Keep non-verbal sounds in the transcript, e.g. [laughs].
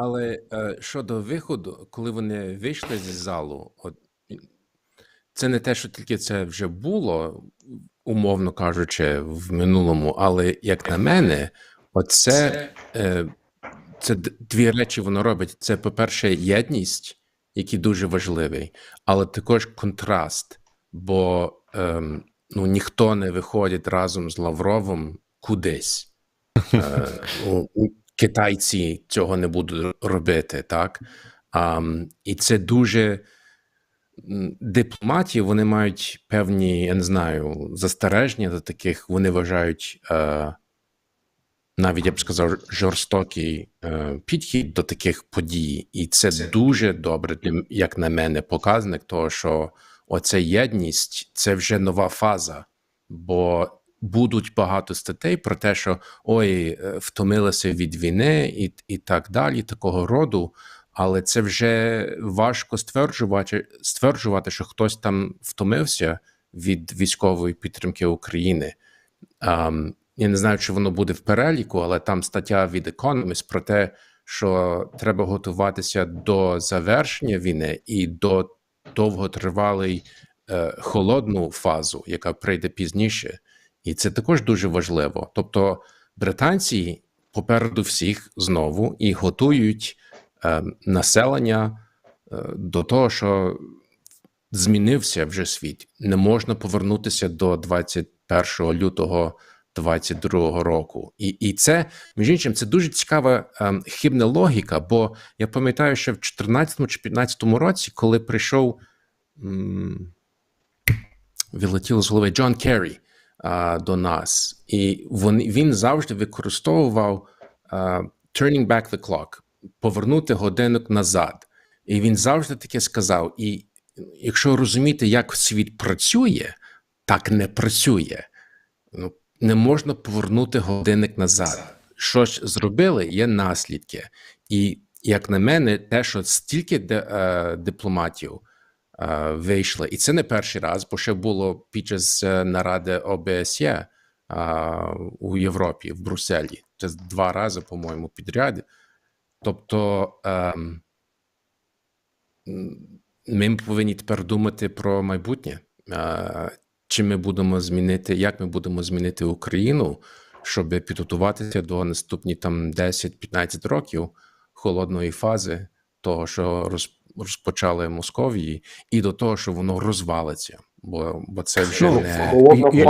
Але е, щодо виходу, коли вони вийшли зі залу, от це не те, що тільки це вже було, умовно кажучи, в минулому, але як на мене, оце е, це дві речі воно робить. Це, по-перше, єдність, який дуже важливий, але також контраст, бо ем, ну, ніхто не виходить разом з Лавровим кудись. Е, [laughs] у- у- китайці цього не будуть робити, так? А, і це дуже дипломатії, вони мають певні, я не знаю, застереження до таких, вони вважають. Е, навіть я б сказав, жорстокий е, підхід до таких подій, і це дуже добре для як на мене, показник того, що оця єдність це вже нова фаза, бо будуть багато статей про те, що ой, е, втомилися від війни, і, і так далі, такого роду. Але це вже важко стверджувати, стверджувати, що хтось там втомився від військової підтримки України. Um, я не знаю, чи воно буде в переліку, але там стаття від Economist про те, що треба готуватися до завершення війни і до довготривалої е, холодну фазу, яка прийде пізніше, і це також дуже важливо. Тобто, британці попереду всіх знову і готують е, населення е, до того, що змінився вже світ. Не можна повернутися до 21 лютого 22 року. І, і це, між іншим, це дуже цікава ем, хибна логіка, бо я пам'ятаю, що в 14 чи 15 році, коли прийшов м, вилетіло з голови Джон Керрі а, до нас, і він, він завжди використовував а, turning back the clock, повернути годинник назад. І він завжди таке сказав. І якщо розуміти, як світ працює, так не працює. Ну, не можна повернути годинник назад. Щось зробили, є наслідки. І як на мене, те, що стільки де, е, дипломатів вийшли, і це не перший раз, бо ще було під час е, наради ОБСЄ е, у Європі, в Брюсселі. Це два рази, по-моєму, підряд. Тобто ем, ми повинні тепер думати про майбутнє. Е, Чи ми будемо змінити, як ми будемо змінити Україну, щоб підготуватися до наступні там 10-15 років холодної фази, того, що роз- розпочали Московії, і до того, що воно розвалиться, бо, бо це вже Ну, не